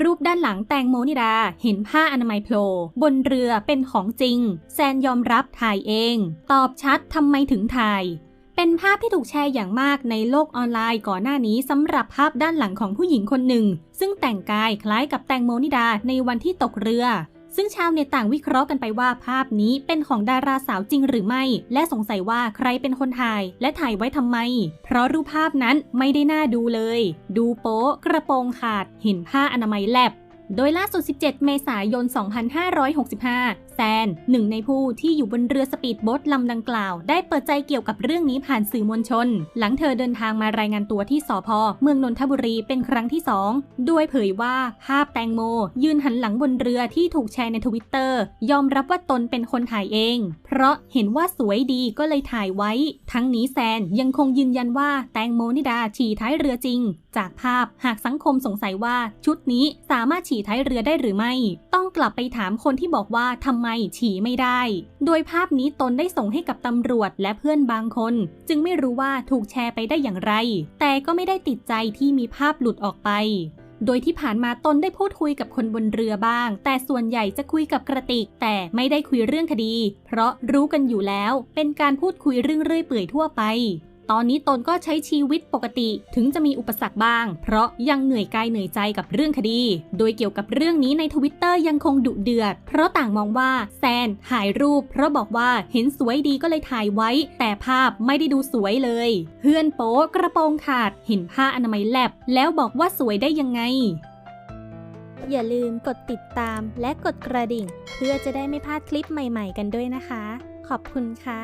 รูปด้านหลังแตงโมนิดา เห็นผ้าอนามัยโผล่บนเรือเป็นของจริง แซนยอมรับถ่ายเอง ตอบชัดทำไมถึงถ่าย เป็นภาพที่ถูกแชร์อย่างมากในโลกออนไลน์ก่อนหน้านี้สำหรับภาพด้านหลังของผู้หญิงคนหนึ่ง ซึ่งแต่งกายคล้ายกับแตงโมนิดาในวันที่ตกเรือ ซึ่งชาวเน็ตต่างวิเคราะห์กันไปว่าภาพนี้เป็นของดาราสาวจริงหรือไม่ และสงสัยว่าใครเป็นคนถ่าย และถ่ายไว้ทำไม เพราะรูปภาพนั้นไม่ได้น่าดูเลย ดูโป๊ะกระโปรงขาด เห็นผ้าอนามัยแลบ โดยล่าสุด 17 เมษายน 2565 แซน หนึ่งในผู้ที่อยู่บนเรือสปีดโบ๊ทลำดังกล่าว ได้เปิดใจเกี่ยวกับเรื่องนี้ผ่านสื่อมวลชน หลังเธอเดินทางมารายงานตัวที่สพเมืองนนทบุรีเป็นครั้งที่สองด้วยเผยว่าภาพแตงโม ยืนหันหลังบนเรือที่ถูกแชร์ในทวิตเตอร์ยอมรับว่าตนเป็นคนถ่ายเองเพราะเห็นว่าสวยดีก็เลยถ่ายไว้ ทั้งนี้แซนยังคงยืนยันว่าแตงโมนิดาฉี่ท้ายเรือจริง จากภาพหากสังคมสงสัยว่าชุดนี้สามารถฉี่ท้ายเรือได้หรือไม่ ต้องกลับไปถามคนที่บอกว่าทำไมฉี่ไม่ได้ โดยภาพนี้ตนได้ส่งให้กับตำรวจและเพื่อนบางคน จึงไม่รู้ว่าถูกแชร์ไปได้อย่างไร แต่ก็ไม่ได้ติดใจที่มีภาพหลุดออกไป โดยที่ผ่านมาตนได้พูดคุยกับคนบนเรือบ้าง แต่ส่วนใหญ่จะคุยกับกระติก แต่ไม่ได้คุยเรื่องคดี เพราะรู้กันอยู่แล้ว เป็นการพูดคุยเรื่องเรื่อยเปื่อยทั่วไป ตอนนี้ตนก็ใช้ชีวิตปกติถึงจะมีอุปสรรคบ้าง เพราะยังเหนื่อยกายเหนื่อยใจกับเรื่องคดี โดยเกี่ยวกับเรื่องนี้ในทวิตเตอร์ยังคงดุเดือด เพราะต่างมองว่าแซนถ่ายรูป เพราะบอกว่าเห็นสวยดีก็เลยถ่ายไว้ แต่ภาพไม่ได้ดูสวยเลย เพื่อนโป๊กระโปรงขาด เห็นผ้าอนามัยแลบ แล้วบอกว่าสวยได้ยังไง อย่าลืมกดติดตามและกดกระดิ่ง เพื่อจะได้ไม่พลาดคลิปใหม่ ๆ กันด้วยนะคะ ขอบคุณค่ะ